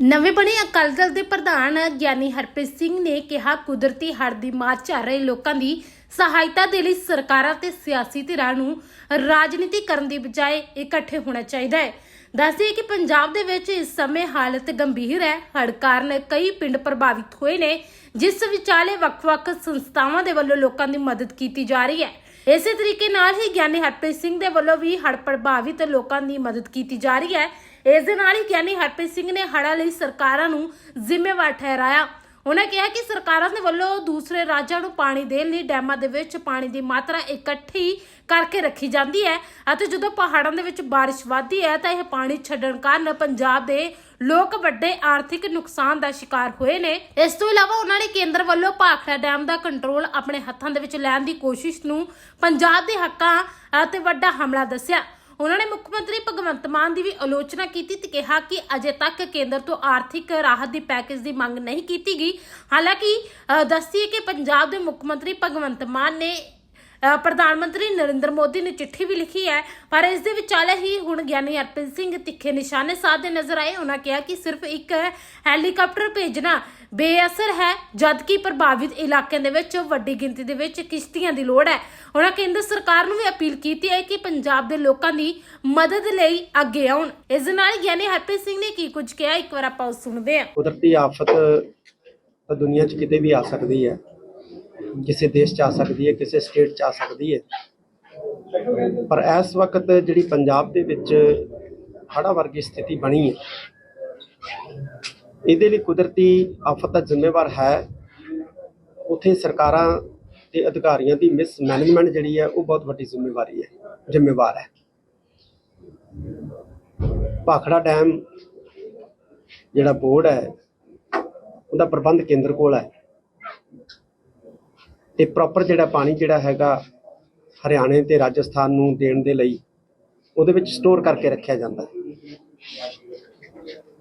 ਨਵੇਂ ਬਣੇ ਅਕਾਲੀ ਦਲ ਦੇ ਪ੍ਰਧਾਨ ਗਿਆਨੀ ਹਰਪ੍ਰੀਤ ਸਿੰਘ ਨੇ ਕਿਹਾ, ਕੁਦਰਤੀ ਹੜ੍ਹ ਦੀ ਮਾਰ ਝੱਲ ਰਹੇ ਲੋਕਾਂ ਦੀ ਸਹਾਇਤਾ ਦੇ ਲਈ ਸਰਕਾਰਾਂ ਤੇ ਸਿਆਸੀ ਧਿਰਾਂ ਨੂੰ ਰਾਜਨੀਤੀ ਕਰਨ ਦੀ ਬਜਾਏ ਇਕੱਠੇ ਹੋਣਾ ਚਾਹੀਦਾ ਹੈ। ਦੱਸਦੇ ਕਿ ਪੰਜਾਬ ਦੇ ਵਿੱਚ ਇਸ ਸਮੇਂ ਹਾਲਤ ਗੰਭੀਰ ਹੈ। ਹੜ੍ਹ ਕਾਰਨ ਕਈ ਪਿੰਡ ਪ੍ਰਭਾਵਿਤ ਹੋਏ ਨੇ, ਜਿਸ ਵਿਚਾਲੇ ਵੱਖ-ਵੱਖ ਸੰਸਥਾਵਾਂ ਦੇ ਵੱਲੋਂ ਲੋਕਾਂ ਦੀ ਮਦਦ ਕੀਤੀ ਜਾ ਰਹੀ ਹੈ। ਇਸੇ ਤਰੀਕੇ ਨਾਲ ਹੀ ਗਿਆਨੀ ਹਰਪ੍ਰੀਤ ਸਿੰਘ ਦੇ ਵੱਲੋਂ ਵੀ ਹੜ੍ਹ ਪ੍ਰਭਾਵਿਤ ਲੋਕਾਂ ਦੀ ਮਦਦ ਕੀਤੀ ਜਾ ਰਹੀ ਹੈ। ਇਸ ਦੇ ਨਾਲ ਹੀ ਗਿਆਨੀ ਹਰਪ੍ਰੀਤ ਸਿੰਘ ਨੇ ਹੜ੍ਹਾਂ ਲਈ ਸਰਕਾਰਾਂ ਨੂੰ ਜ਼ਿੰਮੇਵਾਰ ਠਹਿਰਾਇਆ। ਉਹਨਾਂ ਕਿਹਾ ਕਿ ਸਰਕਾਰਾਂ ਦੇ ਵੱਲੋਂ ਦੂਸਰੇ ਰਾਜਾਂ ਨੂੰ ਪਾਣੀ ਦੇਣ ਲਈ ਡੈਮਾਂ ਦੇ ਵਿੱਚ ਪਾਣੀ ਦੀ ਮਾਤਰਾ ਇਕੱਠੀ ਕਰਕੇ ਰੱਖੀ ਜਾਂਦੀ ਹੈ ਅਤੇ ਜਦੋਂ ਪਹਾੜਾਂ ਦੇ ਵਿੱਚ ਬਾਰਿਸ਼ ਵੱਧਦੀ ਹੈ ਤਾਂ ਇਹ ਪਾਣੀ ਛੱਡਣ ਕਾਰਨ ਪੰਜਾਬ ਦੇ ਲੋਕ ਵੱਡੇ ਆਰਥਿਕ ਨੁਕਸਾਨ ਦਾ ਸ਼ਿਕਾਰ ਹੋਏ ਨੇ। ਇਸ ਤੋਂ ਇਲਾਵਾ ਉਹਨਾਂ ਨੇ ਕੇਂਦਰ ਵੱਲੋਂ ਭਾਖੜਾ ਡੈਮ ਦਾ ਕੰਟਰੋਲ ਆਪਣੇ ਹੱਥਾਂ ਦੇ ਵਿੱਚ ਲੈਣ ਦੀ ਕੋਸ਼ਿਸ਼ ਨੂੰ ਪੰਜਾਬ ਦੇ ਹੱਕਾਂ ਅਤੇ ਵੱਡਾ ਹਮਲਾ ਦੱਸਿਆ। ਉਹਨਾਂ ਨੇ ਮੁੱਖ ਮੰਤਰੀ ਭਗਵੰਤ ਮਾਨ ਦੀ ਵੀ ਆਲੋਚਨਾ ਕੀਤੀ ਤੇ ਕਿਹਾ ਕਿ ਅਜੇ ਤੱਕ ਕੇਂਦਰ ਤੋਂ ਆਰਥਿਕ ਰਾਹਤ ਦੀ ਪੈਕੇਜ ਦੀ ਮੰਗ ਨਹੀਂ ਕੀਤੀ ਗਈ। ਹਾਲਾਂਕਿ ਅ, ਦੱਸੀਏ ਕਿ ਪੰਜਾਬ ਦੇ ਮੁੱਖ ਮੰਤਰੀ ਭਗਵੰਤ ਮਾਨ ਨੇ ਪ੍ਰਧਾਨ ਮੰਤਰੀ ਨਰਿੰਦਰ ਮੋਦੀ ਨੇ ਚਿੱਠੀ ਵੀ ਲਿਖੀ ਹੈ, ਪਰ ਇਸ ਦੇ ਵਿਚਾਲੇ ਹੀ ਹੁਣ ਗਿਆਨੀ ਹਰਪ੍ਰੀਤ ਸਿੰਘ ਤਿੱਖੇ ਨਿਸ਼ਾਨੇ ਸਾਧਦੇ ਨਜ਼ਰ ਆਏ। ਉਹਨਾਂ ਕਿਹਾ ਕਿ ਸਿਰਫ ਇੱਕ ਹੈਲੀਕਾਪਟਰ ਭੇਜਣਾ ਬੇਅਸਰ ਹੈ, ਜਦਕਿ ਪ੍ਰਭਾਵਿਤ ਇਲਾਕਿਆਂ ਦੇ ਵਿੱਚ ਵੱਡੀ ਗਿਣਤੀ ਦੇ ਵਿੱਚ ਕਿਸ਼ਤੀਆਂ ਦੀ ਲੋੜ ਹੈ। ਉਹਨਾਂ ਕੇਂਦਰ ਸਰਕਾਰ ਨੂੰ ਵੀ ਅਪੀਲ ਕੀਤੀ ਹੈ ਕਿ ਪੰਜਾਬ ਦੇ ਲੋਕਾਂ ਦੀ ਮਦਦ ਲਈ ਅੱਗੇ ਆਉਣ। ਇਸ ਦੇ ਨਾਲ ਗਿਆਨੀ ਹਰਪ੍ਰੀਤ ਸਿੰਘ ਨੇ ਕੀ ਕੁਝ ਕਿਹਾ, ਇੱਕ ਵਾਰ ਆਪਾਂ ਉਹ ਸੁਣਦੇ ਹਾਂ। ਕੁਦਰਤੀ ਆਫਤ ਤਾਂ ਦੁਨੀਆ 'ਚ ਕਿਤੇ ਵੀ ਆ ਸਕਦੀ ਹੈ। ਕਿਸੇ ਦੇਸ਼ 'ਚ ਆ ਸਕਦੀ ਹੈ, ਕਿਸੇ ਸਟੇਟ 'ਚ ਆ ਸਕਦੀ ਹੈ। ਪਰ ਇਸ ਵਕਤ ਜਿਹੜੀ ਪੰਜਾਬ ਦੇ ਵਿੱਚ ਹੜ੍ਹਾਂ ਵਰਗੀ ਸਥਿਤੀ ਬਣੀ ਹੈ, ਇਹਦੇ ਲਈ ਕੁਦਰਤੀ ਆਫਤ ਦਾ ਜ਼ਿੰਮੇਵਾਰ ਹੈ। ਉਥੇ ਸਰਕਾਰਾਂ ਤੇ ਅਧਿਕਾਰੀਆਂ ਦੀ ਮਿਸ ਮੈਨੇਜਮੈਂਟ ਜਿਹੜੀ ਹੈ, ਉਹ ਬਹੁਤ ਵੱਡੀ ਜ਼ਿੰਮੇਵਾਰੀ ਹੈ, ਜ਼ਿੰਮੇਵਾਰ ਹੈ। ਭਾਖੜਾ ਡੈਮ ਜਿਹੜਾ ਬੋਰਡ ਹੈ, ਉਹਦਾ ਪ੍ਰਬੰਧ ਕੇਂਦਰ ਕੋਲ ਹੈ। ਤੇ ਪ੍ਰੋਪਰ ਜਿਹੜਾ ਪਾਣੀ ਜਿਹੜਾ ਹੈਗਾ ਹਰਿਆਣੇ ਤੇ ਰਾਜਸਥਾਨ ਨੂੰ ਦੇਣ ਦੇ ਲਈ ਉਹਦੇ ਵਿੱਚ ਸਟੋਰ ਕਰਕੇ ਰੱਖਿਆ ਜਾਂਦਾ ਹੈ।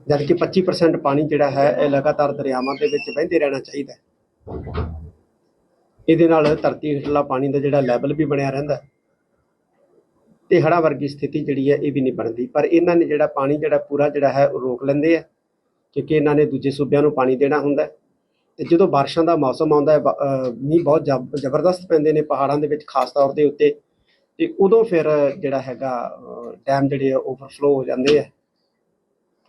ਜਦ ਕਿ 25% ਪਾਣੀ ਜਿਹੜਾ ਹੈ ਇਹ ਲਗਾਤਾਰ ਦਰਿਆਵਾਂ ਦੇ ਵਿੱਚ ਵਹਿੰਦੇ ਰਹਿਣਾ ਚਾਹੀਦਾ ਹੈ। ਇਹਦੇ ਨਾਲ ਧਰਤੀ ਹੇਠਲਾ ਪਾਣੀ ਦਾ ਜਿਹੜਾ ਲੈਵਲ ਵੀ ਬਣਿਆ ਰਹਿੰਦਾ ਹੈ ਤੇ ਹੜ੍ਹਾਂ ਵਰਗੀ ਸਥਿਤੀ ਜਿਹੜੀ ਹੈ ਇਹ ਵੀ ਨਹੀਂ ਬਣਦੀ। ਪਰ ਇਹਨਾਂ ਨੇ ਜਿਹੜਾ ਪਾਣੀ ਜਿਹੜਾ ਪੂਰਾ ਜਿਹੜਾ ਹੈ ਉਹ ਰੋਕ ਲੈਂਦੇ ਆ ਕਿਉਂਕਿ ਇਹਨਾਂ ਨੇ ਦੂਜੇ ਸੂਬਿਆਂ ਨੂੰ ਪਾਣੀ ਦੇਣਾ ਹੁੰਦਾ ਹੈ। ਤੇ ਜਦੋਂ ਬਾਰਿਸ਼ਾਂ ਦਾ ਮੌਸਮ ਆਉਂਦਾ ਹੈ ਮੀਂਹ ਬਹੁਤ ਜ਼ਬ- ਜ਼ਬਰਦਸਤ ਪੈਂਦੇ ਨੇ ਪਹਾੜਾਂ ਦੇ ਵਿੱਚ, ਖਾਸ ਤੌਰ ਦੇ ਉੱਤੇ, ਤੇ ਉਦੋਂ ਫਿਰ ਜਿਹੜਾ ਹੈਗਾ ਡੈਮ ਜਿਹੜੇ ਆ ਓਵਰਫਲੋ ਹੋ ਜਾਂਦੇ ਆ।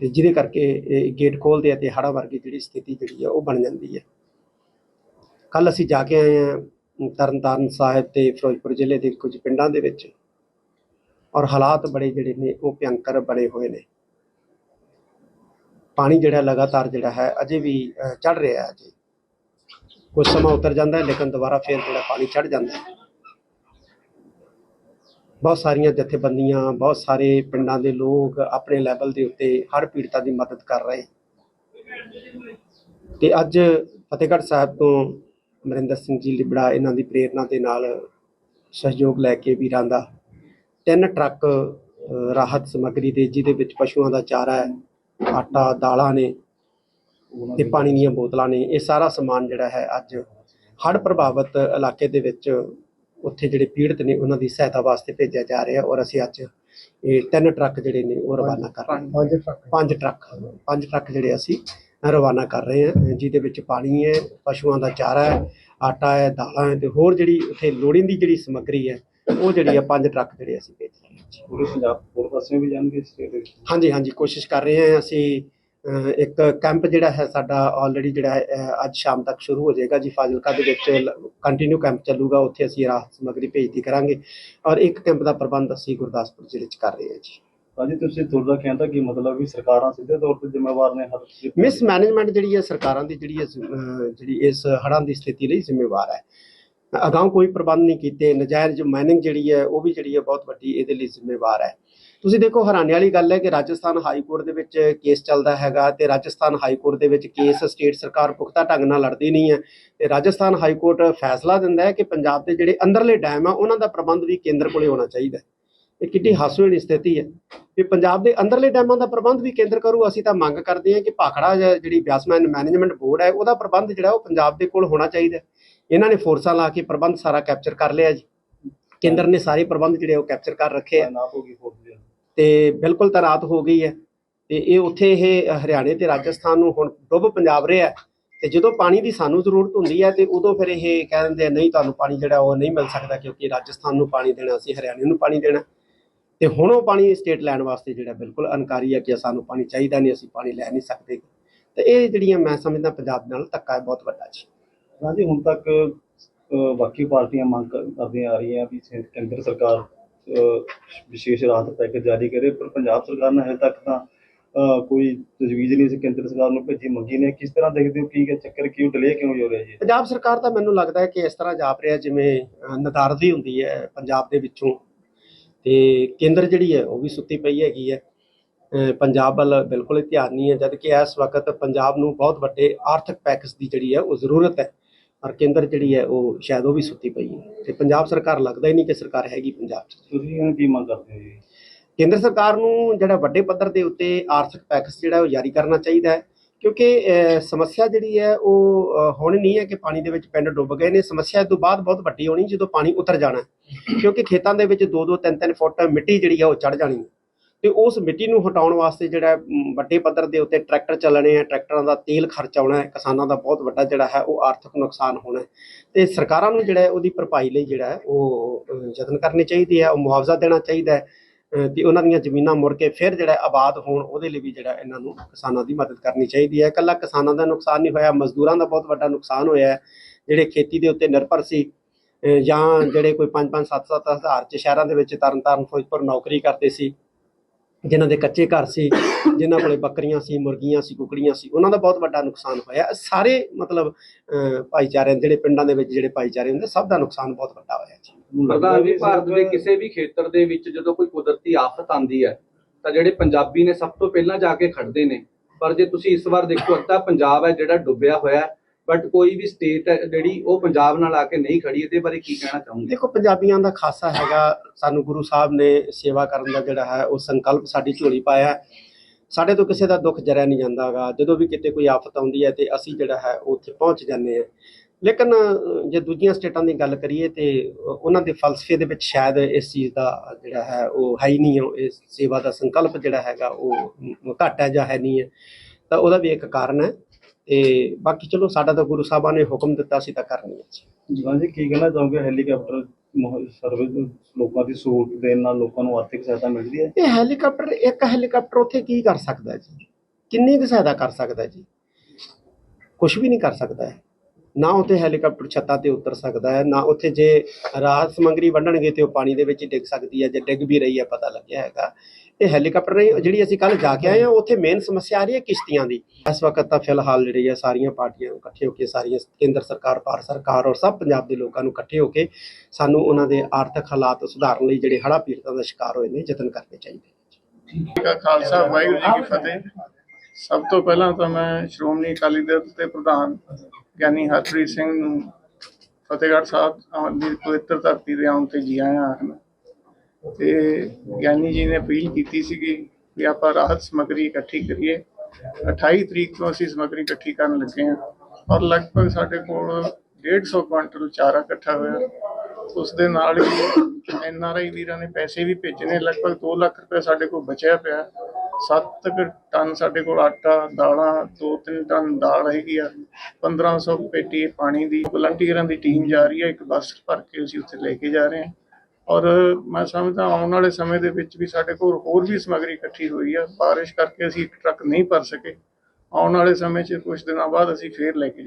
ਤੇ ਜਿਹਦੇ ਕਰਕੇ ਇਹ ਗੇਟ ਖੋਲਦੇ ਆ ਤੇ ਹੜ੍ਹਾਂ ਵਰਗੀ ਜਿਹੜੀ ਸਥਿਤੀ ਜਿਹੜੀ ਆ, ਉਹ ਬਣ ਜਾਂਦੀ ਹੈ ਕੱਲ ਅਸੀਂ ਜਾ ਕੇ ਆਏ ਆ ਤਰਨਤਾਰਨ ਸਾਹਿਬ ਤੇ ਫਿਰੋਜ਼ਪੁਰ ਜ਼ਿਲ੍ਹੇ ਦੇ ਕੁਝ ਪਿੰਡਾਂ ਦੇ ਵਿੱਚ, ਔਰ ਹਾਲਾਤ ਬੜੇ ਜਿਹੜੇ ਨੇ, ਉਹ ਭਿਅੰਕਰ ਬਣੇ ਹੋਏ ਨੇ। ਪਾਣੀ ਜਿਹੜਾ ਲਗਾਤਾਰ ਜਿਹੜਾ ਹੈ, ਅਜੇ ਵੀ ਚੜ ਰਿਹਾ ਹੈ ਜੀ ਕੁਝ ਸਮਾਂ ਉਤਰ ਜਾਂਦਾ ਹੈ, ਲੇਕਿਨ ਦੁਬਾਰਾ ਫੇਰ ਜਿਹੜਾ ਪਾਣੀ ਚੜ ਜਾਂਦਾ ਹੈ। ਬਹੁਤ ਸਾਰੀਆਂ ਜਥੇਬੰਦੀਆਂ, ਬਹੁਤ ਸਾਰੇ ਪਿੰਡਾਂ ਦੇ ਲੋਕ ਆਪਣੇ ਲੈਵਲ ਦੇ ਉੱਤੇ ਹਰ ਪੀੜਤਾਂ ਦੀ ਮਦਦ ਕਰ ਰਹੇ ਤੇ ਅੱਜ ਫਤਿਹਗੜ੍ਹ ਸਾਹਿਬ ਤੋਂ ਅਮਰਿੰਦਰ ਸਿੰਘ ਜੀ ਲਿਬੜਾ ਇਹਨਾਂ ਦੀ ਪ੍ਰੇਰਣਾ ਦੇ ਨਾਲ ਸਹਿਯੋਗ ਲੈ ਕੇ ਵੀਰਾਂ ਦਾ ਤਿੰਨ ਟਰੱਕ ਰਾਹਤ ਸਮੱਗਰੀ ਦੇ, ਜਿਹਦੇ ਵਿੱਚ ਪਸ਼ੂਆਂ ਦਾ ਚਾਰਾ ਹੈ, ਆਟਾ, ਦਾਲਾਂ ਨੇ ਤੇ ਪਾਣੀ ਦੀਆਂ ਬੋਤਲਾਂ ਨੇ ਇਹ ਸਾਰਾ ਸਮਾਨ ਜਿਹੜਾ ਹੈ ਅੱਜ ਹੜ੍ਹ ਪ੍ਰਭਾਵਿਤ ਇਲਾਕੇ ਦੇ ਵਿੱਚ ਉੱਥੇ ਜਿਹੜੇ ਪੀੜਤ ਨੇ ਉਹਨਾਂ ਦੀ ਸਹਾਇਤਾ ਵਾਸਤੇ ਭੇਜਿਆ ਜਾ ਰਿਹਾ ਔਰ ਅਸੀਂ ਅੱਜ ਇਹ ਤਿੰਨ ਟਰੱਕ ਜਿਹੜੇ ਨੇ ਉਹ ਰਵਾਨਾ ਕਰ ਰਹੇ ਹਾਂ। ਪੰਜ ਟਰੱਕ। ਪੰਜ ਟਰੱਕ ਪੰਜ ਟਰੱਕ ਜਿਹੜੇ ਅਸੀਂ ਰਵਾਨਾ ਕਰ ਰਹੇ ਹਾਂ ਜਿਹਦੇ ਵਿੱਚ ਪਾਣੀ ਹੈ ਪਸ਼ੂਆਂ ਦਾ ਚਾਰਾ ਹੈ ਆਟਾ ਹੈ ਦਾਲਾਂ ਹੈ ਤੇ ਹੋਰ ਜਿਹੜੀ ਉੱਥੇ ਲੋੜੀਂਦੀ ਜਿਹੜੀ ਸਮੱਗਰੀ ਹੈ ਉਹ ਜਿਹੜੀ ਹੈ ਪੰਜ ਟਰੱਕ ਜਿਹੜੇ ਅਸੀਂ ਭੇਜ ਰਹੇ ਹਾਂ। ਜੀ। ਪੂਰੇ ਪੰਜਾਬ ਹੋਰ ਪਾਸੇ ਵੀ ਜਾਣਗੇ ਸਟੇਟ ਵਿੱਚ? ਹਾਂਜੀ ਹਾਂਜੀ ਕੋਸ਼ਿਸ਼ ਕਰ ਰਹੇ ਹਾਂ ਅਸੀਂ ਇੱਕ ਕੈਂਪ ਜਿਹੜਾ ਹੈ ਸਾਡਾ ਆਲਰੇਡੀ ਜਿਹੜਾ ਹੈ ਅੱਜ ਸ਼ਾਮ ਤੱਕ ਸ਼ੁਰੂ ਹੋ ਜਾਏਗਾ ਜੀ ਫਾਜ਼ਿਲਕਾ ਦੇ ਵਿੱਚ ਕੰਟੀਨਿਊ ਕੈਂਪ ਚੱਲੂਗਾ ਉੱਥੇ ਅਸੀਂ ਰਾਹਤ ਸਮੱਗਰੀ ਭੇਜਦੀ ਕਰਾਂਗੇ ਔਰ ਇੱਕ ਕੈਂਪ ਦਾ ਪ੍ਰਬੰਧ ਅਸੀਂ ਗੁਰਦਾਸਪੁਰ ਜ਼ਿਲ੍ਹੇ 'ਚ ਕਰ ਰਹੇ ਹਾਂ ਜੀ। ਹਾਂਜੀ ਤੁਸੀਂ ਤੁਰਦਾ ਕਹਿੰਦਾ ਕਿ ਮਤਲਬ ਵੀ ਸਰਕਾਰਾਂ ਸਿੱਧੇ ਤੌਰ ਤੇ ਜ਼ਿੰਮੇਵਾਰ ਨੇ ਹਰ ਮਿਸ ਮੈਨੇਜਮੈਂਟ ਜਿਹੜੀ ਹੈ ਸਰਕਾਰਾਂ ਦੀ ਜਿਹੜੀ ਹੈ ਜਿਹੜੀ ਇਸ ਹੜ੍ਹਾਂ ਦੀ ਸਥਿਤੀ ਲਈ ਜ਼ਿੰਮੇਵਾਰ ਹੈ। ਅਗਾਊਂ ਕੋਈ ਪ੍ਰਬੰਧ ਨਹੀਂ ਕੀਤੇ ਨਜਾਇਜ਼ ਮਾਈਨਿੰਗ ਜਿਹੜੀ ਹੈ ਉਹ ਵੀ ਜਿਹੜੀ ਹੈ ਬਹੁਤ ਵੱਡੀ ਇਹਦੇ ਲਈ ਜ਼ਿੰਮੇਵਾਰ ਹੈ। ਤੁਸੀਂ ਦੇਖੋ, ਹੈਰਾਨੀ ਵਾਲੀ ਗੱਲ ਹੈ ਕਿ ਰਾਜਸਥਾਨ ਹਾਈ ਕੋਰਟ ਦੇ ਵਿੱਚ ਕੇਸ ਚੱਲਦਾ ਹੈਗਾ ਤੇ ਰਾਜਸਥਾਨ ਹਾਈ ਕੋਰਟ ਦੇ ਵਿੱਚ ਕੇਸ ਸਟੇਟ ਸਰਕਾਰ ਪੁਖਤਾ ਢੰਗ ਨਾਲ ਲੜਦੀ ਨਹੀਂ ਹੈ। ਤੇ ਰਾਜਸਥਾਨ ਹਾਈ ਕੋਰਟ ਫੈਸਲਾ ਦਿੰਦਾ ਹੈ ਕਿ ਪੰਜਾਬ ਦੇ ਜਿਹੜੇ ਅੰਦਰਲੇ ਡੈਮ ਆ, ਉਹਨਾਂ ਦਾ ਪ੍ਰਬੰਧ ਵੀ ਕੇਂਦਰ ਕੋਲੇ ਹੋਣਾ ਚਾਹੀਦਾ ਹੈ। ਇਹ ਕਿੱਡੀ ਹਾਸੋਹੀਣੀ ਸਥਿਤੀ ਹੈ। ਕਿ ਪੰਜਾਬ ਦੇ ਅੰਦਰਲੇ ਡੈਮਾਂ ਦਾ ਪ੍ਰਬੰਧ ਵੀ ਕੇਂਦਰ ਕਰੂ, ਅਸੀਂ ਤਾਂ ਮੰਗ ਕਰਦੇ ਹਾਂ ਕਿ ਭਾਖੜਾ ਜ- ਜਿਹੜੀ ਬਿਆਸਮੈਨ ਮੈਨੇਜਮੈਂਟ ਬੋਰਡ ਹੈ, ਉਹਦਾ ਪ੍ਰਬੰਧ ਜਿਹੜਾ, ਉਹ ਪੰਜਾਬ ਦੇ ਕੋਲ ਹੋਣਾ ਚਾਹੀਦਾ ਇਹਨਾਂ ਨੇ ਫੋਰਸਾਂ ਲਾ ਕੇ ਪ੍ਰਬੰਧ ਸਾਰਾ ਕੈਪਚਰ ਕਰ ਲਿਆ ਜੀ। ਕੇਂਦਰ ਨੇ ਸਾਰੇ ਪ੍ਰਬੰਧ ਜਿਹੜੇ ਉਹ ਕੈਪਚਰ ਕਰ ਰੱਖੇ ਆ। ਨਾ ਹੋਗੀ ਫੋਰਸ ਤੇ ਬਿਲਕੁਲ ਤੈਨਾਤ ਹੋ ਗਈ ਹੈ। ਤੇ ਇਹ ਉੱਥੇ ਇਹ ਹਰਿਆਣੇ ਤੇ ਰਾਜਸਥਾਨ ਨੂੰ ਹੁਣ ਡੁੱਬ ਪੰਜਾਬ ਰਿਹਾ ਤੇ ਜਦੋਂ ਪਾਣੀ ਦੀ ਸਾਨੂੰ ਜ਼ਰੂਰਤ ਹੁੰਦੀ ਹੈ ਤੇ ਉਦੋਂ ਫਿਰ ਇਹ ਕਹਿ ਦਿੰਦੇ ਆ, ਨਹੀਂ, ਤੁਹਾਨੂੰ ਪਾਣੀ ਜਿਹੜਾ ਉਹ ਨਹੀਂ ਮਿਲ ਸਕਦਾ ਕਿਉਂਕਿ ਰਾਜਸਥਾਨ ਨੂੰ ਪਾਣੀ ਦੇਣਾ, ਅਸੀਂ ਹਰਿਆਣੇ ਨੂੰ ਪਾਣੀ ਦੇਣਾ। ਤੇ ਹੁਣ ਉਹ ਪਾਣੀ ਸਟੇਟ ਲੈਣ ਵਾਸਤੇ ਜਿਹੜਾ ਬਿਲਕੁਲ ਅਨਕਾਰੀ ਹੈ ਕਿ ਸਾਨੂੰ ਪਾਣੀ ਚਾਹੀਦਾ ਨਹੀਂ, ਅਸੀਂ ਪਾਣੀ ਲੈ ਨਹੀਂ ਸਕਦੇ। ਤੇ ਇਹ ਜਿਹੜੀਆਂ ਮੈਂ ਸਮਝਦਾ ਪੰਜਾਬ ਨਾਲ ਧੱਕਾ ਹੈ, ਬਹੁਤ ਵੱਡਾ ਜੀ। ਰਾਜੀ, ਹੁਣ ਤੱਕ ਬਾਕੀ ਪਾਰਟੀਆਂ ਮੰਗ ਕਰ- ਕਰਦੀਆਂ ਆ ਰਹੀਆਂ ਵੀ ਕੇਂਦਰ ਸਰਕਾਰ ਵਿਸ਼ੇਸ਼ ਰਾਹਤ ਪੈਕੇਜ ਜਾਰੀ ਕਰੇ, ਪਰ ਪੰਜਾਬ ਸਰਕਾਰ ਨੇ ਹਜੇ ਤੱਕ ਤਾਂ ਕੋਈ ਤਜਵੀਜ਼ ਨਹੀਂ ਸੀ ਕੇਂਦਰ ਸਰਕਾਰ ਨੂੰ ਭੇਜੀ, ਮੰਗੀ ਨੇ ਕਿਸ ਤਰ੍ਹਾਂ ਦੇਖਦੇ ਹੋ, ਕੀ ਇਹ ਚੱਕਰ ਕਿਉਂ ਡਿਲੇ ਕਿਉਂ ਹੋ ਰਿਹਾ ਜੀ? ਪੰਜਾਬ ਸਰਕਾਰ ਤਾਂ ਮੈਨੂੰ ਲੱਗਦਾ ਹੈ ਕਿ ਇਸ ਤਰ੍ਹਾਂ ਜਾਪ ਰਿਹਾ, ਜਿਵੇਂ ਨਦਾਰਦੀ ਹੁੰਦੀ ਹੈ ਪੰਜਾਬ ਦੇ ਵਿੱਚੋਂ। ਤੇ ਕੇਂਦਰ ਜਿਹੜੀ ਹੈ, ਉਹ ਵੀ ਸੁੱਤੀ ਪਈ ਹੈਗੀ ਹੈ। ਪੰਜਾਬ ਵੱਲ ਬਿਲਕੁਲ ਧਿਆਨ ਨਹੀਂ ਹੈ ਜਦ ਕਿ ਇਸ ਵਕਤ ਪੰਜਾਬ ਨੂੰ ਬਹੁਤ ਵੱਡੇ ਆਰਥਿਕ ਪੈਕੇਜ ਦੀ ਜਿਹੜੀ ਹੈ, ਉਹ ਜ਼ਰੂਰਤ ਹੈ। ਔਰ ਕੇਂਦਰ ਜਿਹੜੀ ਹੈ ਉਹ ਸ਼ਾਇਦ ਉਹ ਵੀ ਸੁੱਤੀ ਪਈ ਹੈ। ਤੇ ਪੰਜਾਬ ਸਰਕਾਰ ਲੱਗਦਾ ਹੀ ਨਹੀਂ ਕਿ ਸਰਕਾਰ ਹੈਗੀ ਪੰਜਾਬ 'ਚ। ਤੁਸੀਂ ਇਹਨੂੰ ਕੀ ਮੰਗ ਕਰਦੇ ਹੋ ਜੀ? ਕੇਂਦਰ ਸਰਕਾਰ ਨੂੰ ਜਿਹੜਾ ਵੱਡੇ ਪੱਧਰ ਦੇ ਉੱਤੇ ਆਰਥਿਕ ਪੈਕੇਜ ਜਿਹੜਾ ਉਹ ਜਾਰੀ ਕਰਨਾ ਚਾਹੀਦਾ ਹੈ। ਕਿਉਂਕਿ ਸਮੱਸਿਆ ਜਿਹੜੀ ਹੈ ਉਹ ਹੁਣ ਨਹੀਂ ਹੈ ਕਿ ਪਾਣੀ ਦੇ ਵਿੱਚ ਪਿੰਡ ਡੁੱਬ ਗਏ ਨੇ। ਸਮੱਸਿਆ ਇਸ ਤੋਂ ਬਾਅਦ ਬਹੁਤ ਵੱਡੀ ਹੋਣੀ ਜਦੋਂ ਪਾਣੀ ਉਤਰ ਜਾਣਾ। ਕਿਉਂਕਿ ਖੇਤਾਂ ਦੇ ਵਿੱਚ 2-2 3-3 ਫੁੱਟ ਮਿੱਟੀ ਜਿਹੜੀ ਹੈ ਉਹ ਚੜ ਜਾਣੀ ਹੈ। ਤੇ ਉਸ ਮਿੱਟੀ ਨੂੰ ਹਟਾਉਣ ਵਾਸਤੇ ਜਿਹੜਾ ਵੱਡੇ ਪੱਧਰ ਦੇ ਉੱਤੇ ਟਰੈਕਟਰ ਚੱਲਣੇ ਆ, ਟਰੈਕਟਰਾਂ ਦਾ ਤੇਲ ਖਰਚ ਆਉਣਾ ਹੈ, ਕਿਸਾਨਾਂ ਦਾ ਬਹੁਤ ਵੱਡਾ ਜਿਹੜਾ ਹੈ, ਉਹ ਆਰਥਿਕ ਨੁਕਸਾਨ ਹੋਣਾ ਹੈ। ਤੇ ਸਰਕਾਰਾਂ ਨੂੰ ਜਿਹੜਾ ਉਹਦੀ ਭਰਪਾਈ ਲਈ ਜਿਹੜਾ ਉਹ ਯਤਨ ਕਰਨੇ ਚਾਹੀਦੇ ਆ ਉਹ ਮੁਆਵਜ਼ਾ ਦੇਣਾ ਚਾਹੀਦਾ ਹੈ ਤੇ ਉਹਨਾਂ ਦੀਆਂ ਜ਼ਮੀਨਾਂ ਮੁੜ ਕੇ ਫਿਰ ਜਿਹੜਾ ਆਬਾਦ ਹੋਣ, ਉਹਦੇ ਲਈ ਵੀ ਜਿਹੜਾ ਇਹਨਾਂ ਨੂੰ ਕਿਸਾਨਾਂ ਦੀ ਮਦਦ ਕਰਨੀ ਚਾਹੀਦੀ ਹੈ। ਇਕੱਲਾ ਕਿਸਾਨਾਂ ਦਾ ਨੁਕਸਾਨ ਨਹੀਂ ਹੋਇਆ, ਮਜ਼ਦੂਰਾਂ ਦਾ ਬਹੁਤ ਵੱਡਾ ਨੁਕਸਾਨ ਹੋਇਆ ਜਿਹੜੇ ਖੇਤੀ ਦੇ ਉੱਤੇ ਨਿਰਭਰ ਸੀ ਜਾਂ ਜਿਹੜੇ ਕੋਈ 5-5 7-7 ਹਜ਼ਾਰ ਚ ਸ਼ਹਿਰਾਂ ਦੇ ਵਿੱਚ ਤਰਨਤਾਰਨ ਫਿਰੋਜ਼ਪੁਰ ਨੌਕਰੀ ਕਰਦੇ ਸੀ ਜਿਨ੍ਹਾਂ ਦੇ ਕੱਚੇ ਘਰ ਸੀ ਜਿਨ੍ਹਾਂ ਕੋਲੇ ਬੱਕਰੀਆਂ ਸੀ ਮੁਰਗੀਆਂ ਸੀ ਕੁਕੜੀਆਂ ਸੀ ਉਹਨਾਂ ਦਾ ਬਹੁਤ ਵੱਡਾ ਨੁਕਸਾਨ ਹੋਇਆ। ਇਹ ਸਾਰੇ ਮਤਲਬ ਅਹ ਭਾਈਚਾਰੇ ਜਿਹੜੇ ਪਿੰਡਾਂ ਦੇ ਵਿੱਚ ਜਿਹੜੇ ਭਾਈਚਾਰੇ ਹੁੰਦੇ ਸਭ ਦਾ ਨੁਕਸਾਨ ਬਹੁਤ ਵੱਡਾ ਹੋਇਆ ਜੀ। ਪ੍ਰਧਾਨ ਭਾਰਤ ਦੇ ਕਿਸੇ ਵੀ ਖੇਤਰ ਦੇ ਵਿੱਚ ਜਦੋਂ ਕੋਈ ਕੁਦਰਤੀ ਆਫਤ ਆਉਂਦੀ ਹੈ ਤਾਂ ਜਿਹੜੇ ਪੰਜਾਬੀ ਨੇ ਸਭ ਤੋਂ ਪਹਿਲਾਂ ਜਾ ਕੇ ਖੜਦੇ ਨੇ। ਪਰ ਜੇ ਤੁਸੀਂ ਇਸ ਵਾਰ ਦੇਖੋ ਅੱਧਾ ਪੰਜਾਬ ਹੈ ਜਿਹੜਾ ਡੁੱਬਿਆ ਹੋਇਆ ਹੈ ਬਟ ਕੋਈ ਵੀ ਸਟੇਟ ਜਿਹੜੀ ਉਹ ਪੰਜਾਬ ਨਾਲ ਆ ਕੇ ਨਹੀਂ ਖੜੀ, ਇਹਦੇ ਬਾਰੇ ਕੀ ਕਹਿਣਾ ਚਾਹੋਗੇ? ਦੇਖੋ, ਪੰਜਾਬੀਆਂ ਦਾ ਖਾਸਾ ਹੈਗਾ, ਸਾਨੂੰ ਗੁਰੂ ਸਾਹਿਬ ਨੇ ਸੇਵਾ ਕਰਨ ਦਾ ਜਿਹੜਾ ਹੈ, ਉਹ ਸੰਕਲਪ ਸਾਡੀ ਝੋਲੀ ਪਾਇਆ ਸਾਡੇ ਤੋਂ ਕਿਸੇ ਦਾ ਦੁੱਖ ਜਰਿਆ ਨਹੀਂ ਜਾਂਦਾਗਾ। ਜਦੋਂ ਵੀ ਕਿਤੇ ਕੋਈ ਆਫਤ ਆਉਂਦੀ ਹੈ ਤੇ ਅਸੀਂ ਜਿਹੜਾ ਹੈ, ਉਹ ਉੱਥੇ ਪਹੁੰਚ ਜਾਂਦੇ ਹਾਂ। ਲੇਕਿਨ ਜੇ ਦੂਜੀਆਂ ਸਟੇਟਾਂ ਦੀ ਗੱਲ ਕਰੀਏ ਤੇ ਉਹਨਾਂ ਦੇ ਫਲਸਫੇ ਦੇ ਵਿੱਚ ਸ਼ਾਇਦ ਇਸ ਚੀਜ਼ ਦਾ ਜਿਹੜਾ ਹੈ, ਉਹ ਹੈ ਹੀ ਨਹੀਂ ਉਹ ਇਸ ਸੇਵਾ ਦਾ ਸੰਕਲਪ ਜਿਹੜਾ ਹੈਗਾ, ਉਹ ਮ- ਘੱਟ ਹੈ ਜਾਂ ਹੈ ਨਹੀਂ ਹੈ। ਤਾਂ ਉਹਦਾ ਵੀ ਇੱਕ ਕਾਰਨ ਹੈ। ਤੇ ਬਾਕੀ ਚਲੋ ਸਾਡਾ ਤਾਂ ਗੁਰੂ ਸਾਹਿਬਾਂ ਨੇ ਹੁਕਮ ਦਿੱਤਾ ਸੀ ਤਾਂ ਕਰਨੀ ਹੈ ਜੀ। ਜੀਵਨ ਜੀ ਕੀ ਕਹਿਣਾ ਚਾਹੋਗੇ? ਹੈਲੀਕਾਪਟਰ ਸਰਵਿਸ ਲੋਕਾਂ ਦੀ ਸਹੂਲਤ ਦੇਣ ਨਾਲ ਲੋਕਾਂ ਨੂੰ ਆਰਥਿਕ ਸਹਾਇਤਾ ਮਿਲਦੀ ਹੈ? ਇਹ ਹੈਲੀਕਾਪਟਰ ਇੱਕ ਹੈਲੀਕਾਪਟਰ ਉੱਥੇ ਕੀ ਕਰ ਸਕਦਾ ਜੀ? ਕਿੰਨੀ ਕੁ ਸਹਾਇਤਾ ਕਰ ਸਕਦਾ ਜੀ? ਕੁਝ ਵੀ ਨਹੀਂ ਕਰ ਸਕਦਾ ਹੈ। ਨਾ ਉੱਥੇ ਹੈਲੀਕਾਪਟਰ ਛੱਤਾਂ ਤੇ ਉਤਰ ਸਕਦਾ ਹੈ ਨਾ ਉੱਥੇ ਜੇ ਰਾਹਤ ਸਮੱਗਰੀ ਵੰਡਣਗੇ ਤੇ ਉਹ ਪਾਣੀ ਦੇ ਵਿੱਚ ਡਿੱਗ ਸਕਦੀ ਹੈ ਜੇ ਡਿੱਗ ਵੀ ਰਹੀ ਹੈ ਪਤਾ ਲੱਗਿਆ ਹੈਗਾ। ਇਹ ਹੈਲੀਕਾਪਟਰ ਨਹੀਂ ਜਿਹੜੀ ਅਸੀਂ ਕੱਲ ਜਾ ਕੇ ਆਏ ਹਾਂ, ਉੱਥੇ ਮੇਨ ਸਮੱਸਿਆ ਆ ਰਹੀ ਹੈ ਕਿਸ਼ਤੀਆਂ ਦੀ। ਇਸ ਵਕਤ ਤਾਂ ਫਿਲਹਾਲ ਜਿਹੜੀ ਹੈ ਸਾਰੀਆਂ ਪਾਰਟੀਆਂ ਇਕੱਠੇ ਹੋ ਕੇ, ਸਾਰੀਆਂ ਕੇਂਦਰ ਸਰਕਾਰ, ਭਾਰਤ ਸਰਕਾਰ ਔਰ ਸਭ ਪੰਜਾਬ ਦੇ ਲੋਕਾਂ ਨੂੰ ਇਕੱਠੇ ਹੋ ਕੇ ਸਾਨੂੰ ਉਹਨਾਂ ਦੇ ਆਰਥਿਕ ਹਾਲਾਤ ਸੁਧਾਰਨ ਲਈ ਜਿਹੜੇ ਹੜ੍ਹਾਂ ਪੀੜਤਾਂ ਦਾ ਸ਼ਿਕਾਰ ਹੋਏ ਨੇ, ਯਤਨ ਕਰਨੇ ਚਾਹੀਦੇ ਖਾਲਸਾ, ਵਾਹਿਗੁਰੂ ਜੀ ਕੀ ਫਤਿਹ। ਸਭ ਤੋਂ ਪਹਿਲਾਂ ਤਾਂ ਮੈਂ ਸ਼੍ਰੋਮਣੀ ਅਕਾਲੀ ਦਲ ਦੇ ਪ੍ਰਧਾਨ ਗਿਆਨੀ ਹਰਪ੍ਰੀਤ ਸਿੰਘ ਨੂੰ ਫਤਿਹਗੜ੍ਹ ਸਾਹਿਬ ਦੀ ਪਵਿੱਤਰ ਧਰਤੀ ਦੇ ਆਉਣ ਤੇ ਜੀ ਆਇਆਂ ਤੇ ਗਿਆਨੀ ਜੀ ਨੇ ਅਪੀਲ ਕੀਤੀ ਸੀਗੀ ਵੀ ਆਪਾਂ ਰਾਹਤ ਸਮੱਗਰੀ ਇਕੱਠੀ ਕਰੀਏ। 28 ਤਰੀਕ ਤੋਂ ਅਸੀਂ ਸਮੱਗਰੀ ਇਕੱਠੀ ਕਰਨ ਲੱਗੇ ਹਾਂ ਔਰ ਲਗਭਗ ਸਾਡੇ ਕੋਲ 150 ਕੁਇੰਟਲ ਚਾਰਾ ਇਕੱਠਾ ਹੋਇਆ। ਉਸ ਦੇ ਨਾਲ ਹੀ ਐਨ ਆਰ ਆਈ ਵੀਰਾਂ ਨੇ ਪੈਸੇ ਵੀ ਭੇਜੇ ਨੇ। ਲਗਭਗ 2 ਲੱਖ ਰੁਪਏ ਸਾਡੇ ਕੋਲ ਬਚਿਆ ਪਿਆ। 7 ਟਨ ਸਾਡੇ ਕੋਲ ਆਟਾ, ਦਾਲਾਂ 2-3 ਟਨ ਦਾਲ ਹੈਗੀ ਆ। 1500 ਪੇਟੀ ਪਾਣੀ ਦੀ। ਵਲੰਟੀਅਰਾਂ ਦੀ ਟੀਮ ਜਾ ਰਹੀ ਹੈ ਇੱਕ ਬੱਸ ਭਰ ਕੇ ਅਸੀਂ ਉੱਥੇ ਲੈ ਕੇ ਜਾ ਰਹੇ ਹਾਂ। ਔਰ ਮੈਂ ਸਮਝਦਾ ਆਉਣ ਵਾਲੇ ਸਮੇਂ ਦੇ ਵਿੱਚ ਵੀ ਸਾਡੇ ਕੋਲ ਹੋਰ ਵੀ ਸਮੱਗਰੀ ਇਕੱਠੀ ਹੋਈ ਆ। ਬਾਰਿਸ਼ ਕਰਕੇ ਅਸੀਂ ਇੱਕ ਟਰੱਕ ਨਹੀਂ ਭਰ ਸਕੇ। ਆਉਣ ਵਾਲੇ ਸਮੇਂ 'ਚ ਕੁਝ ਦਿਨਾਂ ਬਾਅਦ ਅਸੀਂ ਫੇਰ ਲੈ ਕੇ